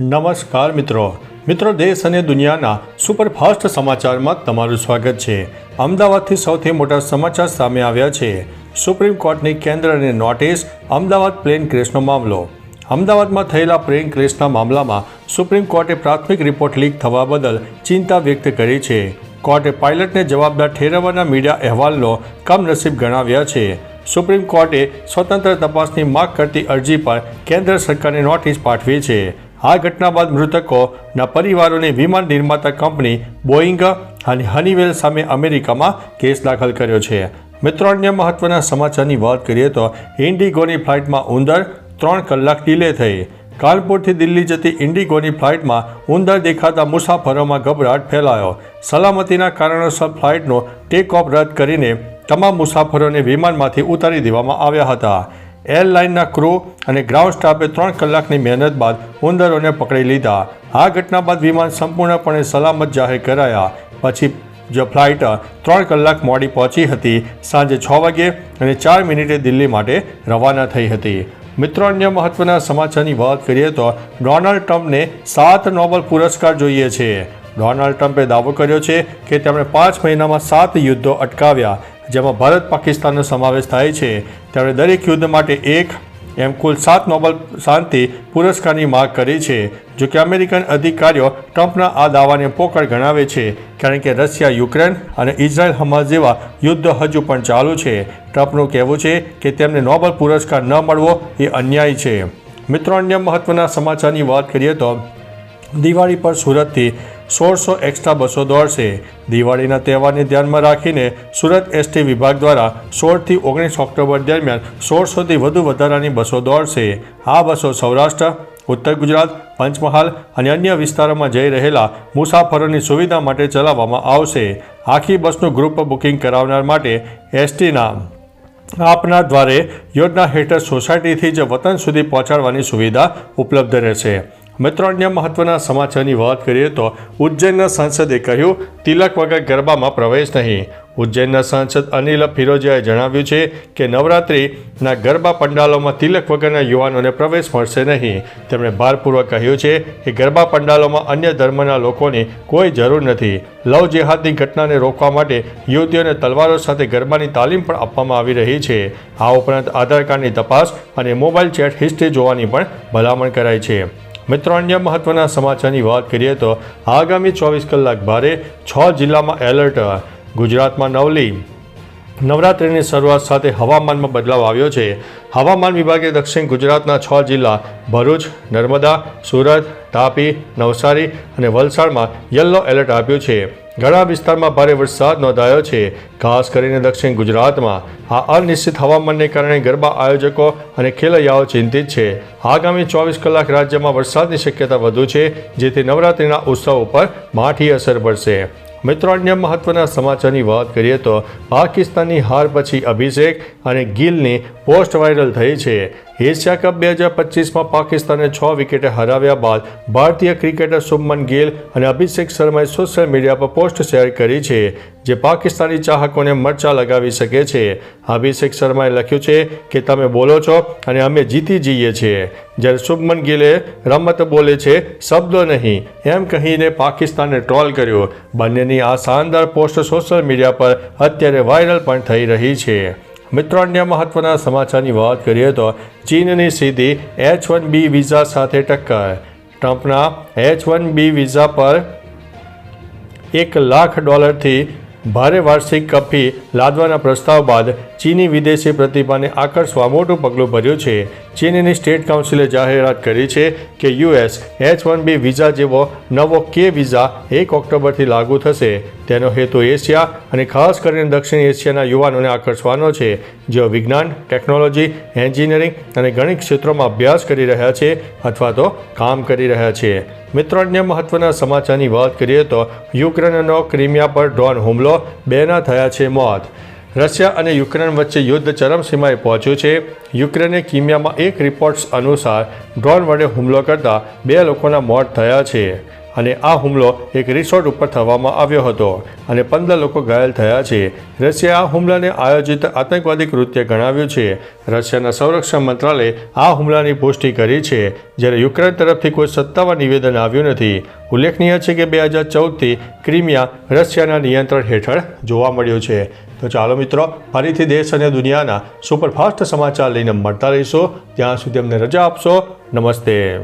નમસ્કાર મિત્રો. મિત્રો, દેશ અને દુનિયાના સુપરફાસ્ટ સમાચારમાં તમારું સ્વાગત છે. અમદાવાદથી સૌથી મોટા સમાચાર સામે આવ્યા છે. સુપ્રીમ કોર્ટની કેન્દ્રની નોટિસ, અમદાવાદ પ્લેન ક્રેશનો મામલો. અમદાવાદમાં થયેલા પ્લેન ક્રેશના મામલામાં સુપ્રીમ કોર્ટે પ્રાથમિક રિપોર્ટ લીક થવા બદલ ચિંતા વ્યક્ત કરી છે. કોર્ટે પાયલટને જવાબદાર ઠેરવવાના મીડિયા અહેવાલનો કમનસીબ ગણાવ્યા છે. સુપ્રીમ કોર્ટે સ્વતંત્ર તપાસની માગ કરતી અરજી પર કેન્દ્ર સરકારને નોટિસ પાઠવી છે. આ ઘટના બાદ મૃતકોના પરિવારોને વિમાન નિર્માતા કંપની બોઈંગ અને હનીવેલ સામે અમેરિકામાં કેસ દાખલ કર્યો છે. મિત્રો, અન્ય મહત્વના સમાચારની વાત કરીએ તો ઇન્ડિગોની ફ્લાઇટમાં ઉંદર ત્રણ કલાક ડિલે થઈ. કાનપુરથી દિલ્હી જતી ઇન્ડિગોની ફ્લાઇટમાં ઉંદર દેખાતા મુસાફરોમાં ગભરાટ ફેલાયો. સલામતીના કારણોસર ફ્લાઇટનો ટેક ઓફ રદ કરીને તમામ મુસાફરોને વિમાનમાંથી ઉતારી દેવામાં આવ્યા હતા. એરલાઇનના ક્રૂ અને ગ્રાઉન્ડ સ્ટાફે ત્રણ કલાકની મહેનત બાદ ઉંદરોને પકડી લીધા. આ ઘટના બાદ વિમાન સંપૂર્ણપણે સલામત જાહેર કરાયા. પછી જો ફ્લાઇટ ત્રણ કલાક મોડી પહોંચી હતી. સાંજે છ વાગે અને ચાર મિનિટે દિલ્હી માટે રવાના થઈ હતી. મિત્રો, અન્ય મહત્વના સમાચારની વાત કરીએ તો ડોનાલ્ડ ટ્રમ્પને સાત નોબેલ પુરસ્કાર જોઈએ છે. ડોનાલ્ડ ટ્રમ્પે દાવો કર્યો છે કે તેમણે પાંચ મહિનામાં સાત યુદ્ધો અટકાવ્યા. જેમાં ભારત પાકિસ્તાનનો સમાવેશ થાય છે. તેમણે દરેક યુદ્ધ માટે એક એમ કુલ સાત નોબેલ શાંતિ પુરસ્કારની માગ કરી છે, જો કે અમેરિકન અધિકારીઓ ટ્રમ્પના આ દાવાને પોકળ ગણાવે છે, કારણ કે રશિયા, યુક્રેન અને ઇઝરાયલ, હમાસ જેવા યુદ્ધ હજુ પણ ચાલુ છે. ટ્રમ્પનું કહેવું છે કે તેમને નોબેલ પુરસ્કાર ન મળવો એ અન્યાય છે. મિત્રો, અન્ય મહત્વના સમાચારની વાત કરીએ તો દિવાળી પર સુરતથી સોળસો એક્સ્ટ્રા બસો દોડશે. દિવાળીના તહેવારને ધ્યાનમાં રાખીને સુરત એસટી વિભાગ દ્વારા સોળથી ઓગણીસ ઓક્ટોબર દરમિયાન સોળસોથી વધુ વધારાની બસો દોડશે. આ બસો સૌરાષ્ટ્ર, ઉત્તર ગુજરાત, પંચમહાલ અને અન્ય વિસ્તારોમાં જઈ રહેલા મુસાફરોની સુવિધા માટે ચલાવવામાં આવશે. આખી બસનું ગ્રુપ બુકિંગ કરાવનાર માટે એસટીના આપના દ્વારે યોજના હેઠળ સોસાયટીથી જ વતન સુધી પહોંચાડવાની સુવિધા ઉપલબ્ધ રહેશે. મિત્રો અન્ય મહત્વના સમાચારની વાત કરીએ તો ઉજ્જૈનના સાંસદે કહ્યું, તિલક વગર ગરબામાં પ્રવેશ નહીં. ઉજ્જૈનના સાંસદ અનિલ ફિરોજિયાએ જણાવ્યું છે કે નવરાત્રિના ગરબા પંડાલોમાં તિલક વગરના યુવાનોને પ્રવેશ મળશે નહીં. તેમણે ભારપૂર્વક કહ્યું છે કે ગરબા પંડાલોમાં અન્ય ધર્મના લોકોની કોઈ જરૂર નથી. લવ જેહાદની ઘટનાને રોકવા માટે યુવતીઓને તલવારો સાથે ગરબાની તાલીમ પણ આપવામાં આવી રહી છે. આ ઉપરાંત આધાર કાર્ડની તપાસ અને મોબાઈલ ચેટ હિસ્ટ્રી જોવાની પણ ભલામણ કરાઈ છે. મિત્રો, અન્ય મહત્વના સમાચારની વાત કરીએ તો આગામી ચોવીસ કલાક ભારે છ જિલ્લામાં એલર્ટ, ગુજરાતમાં નવલી. નવરાત્રિની શરૂઆત સાથે હવામાનમાં બદલાવ આવ્યો છે. હવામાન વિભાગે દક્ષિણ ગુજરાતના છ જિલ્લા ભરૂચ, નર્મદા, સુરત, તાપી, નવસારી અને વલસાડમાં યલો એલર્ટ આપ્યું છે. ઘણા વિસ્તારમાં ભારે વરસાદ નોંધાયો છે. ખાસ કરીને દક્ષિણ ગુજરાતમાં. આ અનિશ્ચિત હવામાનને કારણે ગરબા આયોજકો અને ખેલૈયાઓ ચિંતિત છે. આગામી ચોવીસ કલાક રાજ્યમાં વરસાદની શક્યતા વધુ છે, જેથી નવરાત્રિના ઉત્સવ ઉપર માઠી અસર પડશે. મિત્રો, અન્ય મહત્વના સમાચારની વાત કરીએ તો પાકિસ્તાનની હાર પછી અભિષેક અને ગિલની પોસ્ટ વાયરલ થઈ છે. એશિયા કપ બે હજાર પચીસમાં પાકિસ્તાને છ વિકેટે હરાવ્યા બાદ ભારતીય ક્રિકેટર શુભમન ગિલ અને અભિષેક શર્માએ સોશિયલ મીડિયા પર પોસ્ટ શેર કરી છે, જે પાકિસ્તાની ચાહકોને મરચા લગાવી શકે છે. અભિષેક શર્માએ લખ્યું છે કે, તમે બોલો છો અને અમે જીતી જઈએ છીએ. જ્યારે શુભમન ગિલે રમત બોલે છે, શબ્દો નહીં. એમ કહીને પાકિસ્તાનને ટ્રોલ કર્યો. બંનેની આ શાનદાર પોસ્ટ સોશિયલ મીડિયા પર અત્યારે વાયરલ પણ થઈ રહી છે. મિત્રો અન્ય મહત્વના સમાચારની વાત કરીએ તો ચીનની સીધી એચ વન બી વિઝા સાથે ટક્કર. ટ્રમ્પના એચ વન બી વિઝા પર એક લાખ ડોલરથી ભારે વાર્ષિક કફી લાદવાના પ્રસ્તાવ બાદ ચીની વિદેશી પ્રતિભાને આકર્ષવા મોટું પગલું ભર્યું છે. ચીનની સ્ટેટ કાઉન્સિલે જાહેરાત કરી છે કે US H one B visa જેવો નવો કે વિઝા એક ઓક્ટોબરથી લાગુ થશે. તેનો હેતુ એશિયા અને ખાસ કરીને દક્ષિણ એશિયાના યુવાનોને આકર્ષવાનો છે. જેઓ વિજ્ઞાન, ટેકનોલોજી, એન્જિનિયરિંગ અને ગણિત ક્ષેત્રોમાં અભ્યાસ કરી રહ્યા છે અથવા તો કામ કરી રહ્યા છે. મિત્રો, અન્ય મહત્વના સમાચારની વાત કરીએ તો યુક્રેનનો ક્રિમિયા પર ડ્રોન હુમલો બેના થયા છે મોત. રશિયા અને યુક્રેન વચ્ચે યુદ્ધ ચરમસીમાએ પહોંચ્યું છે. યુક્રેને કિમિયામાં એક રિપોર્ટ્સ અનુસાર ડ્રોન વડે હુમલો કરતા બે લોકોના મોત થયા છે. અને આ હુમલો એક રિસોર્ટ ઉપર થવામાં આવ્યો હતો. અને પંદર લોકો ઘાયલ થયા છે. રશિયાએ આ હુમલાને આયોજિત આતંકવાદી કૃત્ય ગણાવ્યું છે. રશિયાના સંરક્ષણ મંત્રાલયે આ હુમલાની પુષ્ટિ કરી છે. જ્યારે યુક્રેન તરફથી કોઈ સત્તાવાર નિવેદન આવ્યું નથી. ઉલ્લેખનીય છે કે બે હજાર ચૌદથી ક્રિમિયા રશિયાના નિયંત્રણ હેઠળ જોવા મળ્યું છે. તો ચાલો મિત્રો, ફરીથી દેશ અને દુનિયાના સુપરફાસ્ટ સમાચાર લઈને મળતા રહીશું. ત્યાં સુધી અમને રજા આપશો. નમસ્તે.